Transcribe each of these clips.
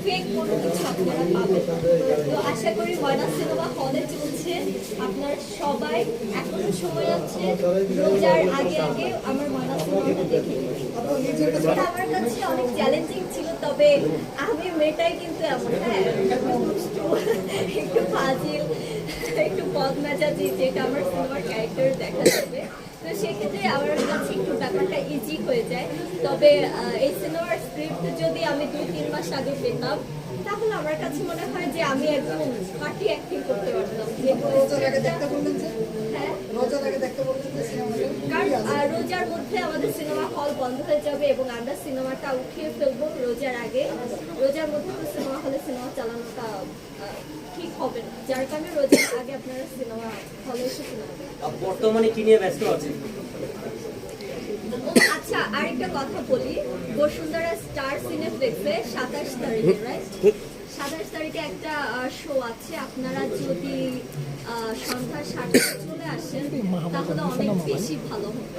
আপনারা পাবেন তো আশা করি ময়না সিনেমা হলে চলছে। আপনার সবাই এখনও সময় আছে। রোজার আগে আগে আমার ময়না সিনেমাটা দেখে নিন। আমার কাছে অনেক চ্যালেঞ্জিং ছিল, তবে আমি মেয়েটাই কিন্তু এমন হ্যাঁ একটু ফাজিল, একটু বদমেজাজি, যেটা আমার সিনেমার ক্যারেক্টার দেখা যাবে। তো সেক্ষেত্রে আমার কাছে একটু ব্যাপারটা ইজি হয়ে যায়। তবে এই সিনেমার স্ক্রিপ্ট যদি আমি দুই তিন মাস আগে পেতাম তাহলে আমার কাছে মনে হয় যে আমি একদম পার্টি অ্যাক্টিং করতে পারতাম। রোজার হ্যাঁ? রোজার মধ্যে আমাদের সিনেমা হল বন্ধ হয়ে যাবে এবং আমরা সিনেমাটা উঠিয়ে ফেলব রোজার আগে। রোজার মধ্যে তো সিনেমা হলে সিনেমা চালানোটা ঠিক হবে না। যার কারণে রোজার আগে আপনারা সিনেমা হলে এসে বর্তমানে কি নিয়ে ব্যস্ত আছে ও, আচ্ছা আরেকটা কথা বলি। বসুন্ধরা স্টার সিনেপ্লেক্সে সাতাশ তারিখে রাইট সাতাশ তারিখে একটা শো আছে। আপনারা যদি সন্ধ্যা সাতটায় চলে আসেন তাহলে অনেক বেশি ভালো হবে।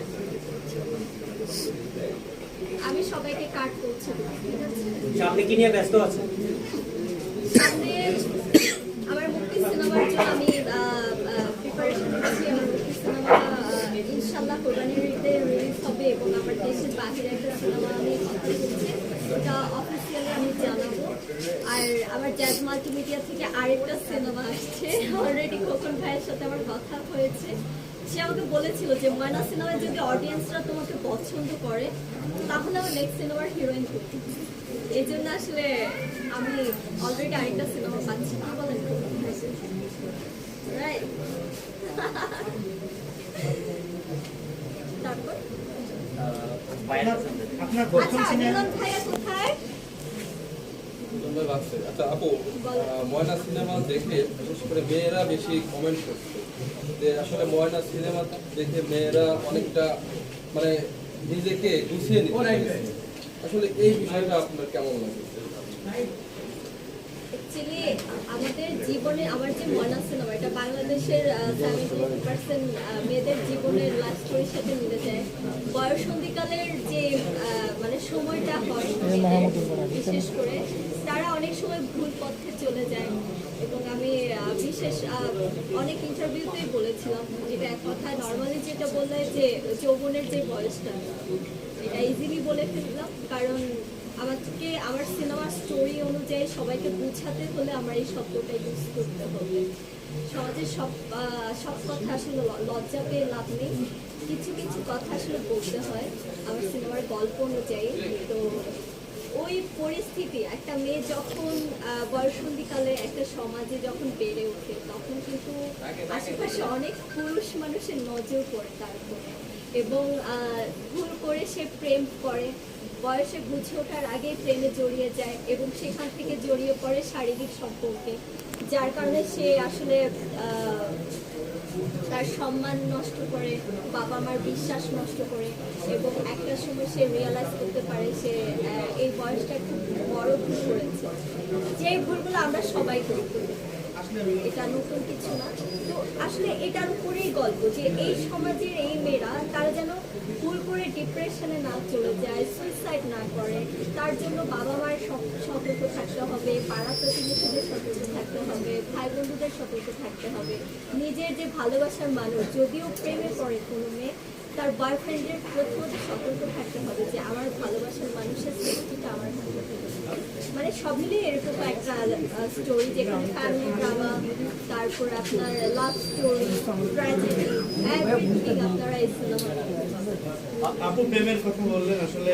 আমি সবাইকে কাট করছি। সামনে কি নিয়ে ব্যস্ত আছে সামনে আমার মুক্তি সিনেমার জন্য আমি প্রিপারেশন নিচ্ছি। আমার মুক্তি সিনেমা ইনশাল্লাহ কোরবানির হবে এবং আমার দেশের বাহিরে একটা সিনেমা আমি এটা অফিসিয়ালি আমি জানাব। আর আমার জ্যাজ মাল্টিমিডিয়া থেকে আরেকটা সিনেমা আসছে। অলরেডি খোকন ভাইয়ের সাথে আমার কথা হয়েছে। সে আমাকে বলেছিল যে, ময়না সিনেমায় যদি অডিয়েন্সরা তোমাকে পছন্দ করে, তাহলে আমার নেক্সট সিনেমার হিরোইন করতে এই জন্য আসলে আমি অলরেডি আরেকটা সিনেমা পাচ্ছি। কি বলেন রাইট তারপর? আপনার প্রথম আচ্ছা সিনেমা আচ্ছা আপু আহ, ময়না সিনেমা দেখে বিশেষ করে মেয়েরা বেশি কমেন্ট করছে। যে আসলে ময়না সিনেমা দেখে মেয়েরা অনেকটা মানে নিজেকে গুছিয়ে পেরেছে। আসলে এই বিষয়টা আপনার কেমন লাগে অ্যাকচুয়ালি আমাদের জীবনে আমার যে ময়না সিনেমা এটা বাংলাদেশের সেভেন্টি পার্সেন্ট মেয়েদের জীবনের লাভ স্টোরির সাথে মিলে যায়। বয়সন্ধিকালের যে মানে সময়টা হয় বিশেষ করে তারা অনেক সময় ভুল পথে চলে যায়। এবং আমি বিশেষ অনেক ইন্টারভিউতেই বলেছিলাম যেটা এক কথায় নর্মালি যেটা বললে যে যৌবনের যে বয়সটা এটা ইজিলি বলে ফেললাম। কারণ আমাকে আমার সিনেমার স্টোরি অনুযায়ী সবাইকে বোঝাতে হলে আমার এই শব্দটা ইউজ করতে হবে। সমাজের সব সব কথা আসলে লজ্জা পেয়ে লাভ নেই। কিছু কিছু কথা আসলে বলতে হয় আমার সিনেমার গল্প অনুযায়ী। তো ওই পরিস্থিতি, একটা মেয়ে যখন বয়সন্ধিকালে একটা সমাজে যখন বেড়ে ওঠে, তখন কিন্তু আশেপাশে অনেক পুরুষ মানুষের নজর পড়ে তার এবং ভুল করে সে প্রেম করে। বয়সে বুঝে ওঠার আগে প্রেমে জড়িয়ে যায় এবং সেখান থেকে জড়িয়ে পড়ে শারীরিক সম্পর্কে, যার কারণে সে আসলে তার সম্মান নষ্ট করে বাবা মার বিশ্বাস নষ্ট করে এবং একটা সময় সে রিয়েলাইজ করতে পারে সে এই বয়সটা খুব বড় ভুল করেছে। যে ভুলগুলো আমরা সবাই করি। এটা নতুন কিছু না। তো আসলে এটার উপরেই গল্প যে এই সমাজের এই মেয়েরা, তারা যেন ডিপ্রেশনে না চলে যায় সুইসাইড না করে, তার জন্য বাবা মায়ের সতর্ক থাকতে হবে, পাড়া প্রতিবেশীদের সতর্ক থাকতে হবে, ভাই বন্ধুদের সতর্ক থাকতে হবে। নিজের যে ভালোবাসার মানুষ, যদিও প্রেমে পড়ে কোনো মেয়ে তার বয়ফ্রেন্ডের প্রথমত সতর্ক থাকতে হবে যে আমার ভালোবাসার মানুষের সেফটিটা আমার মানে সব মিলিয়ে এরকম একটা স্টোরি যেখানে ফ্যামিলি ড্রামা তারপর আপনার লাভ স্টোরি ট্র্যাজেডি এভরিথিং আপনারা এই সিনেমা আপু প্রেমের কথা বললেন, আসলে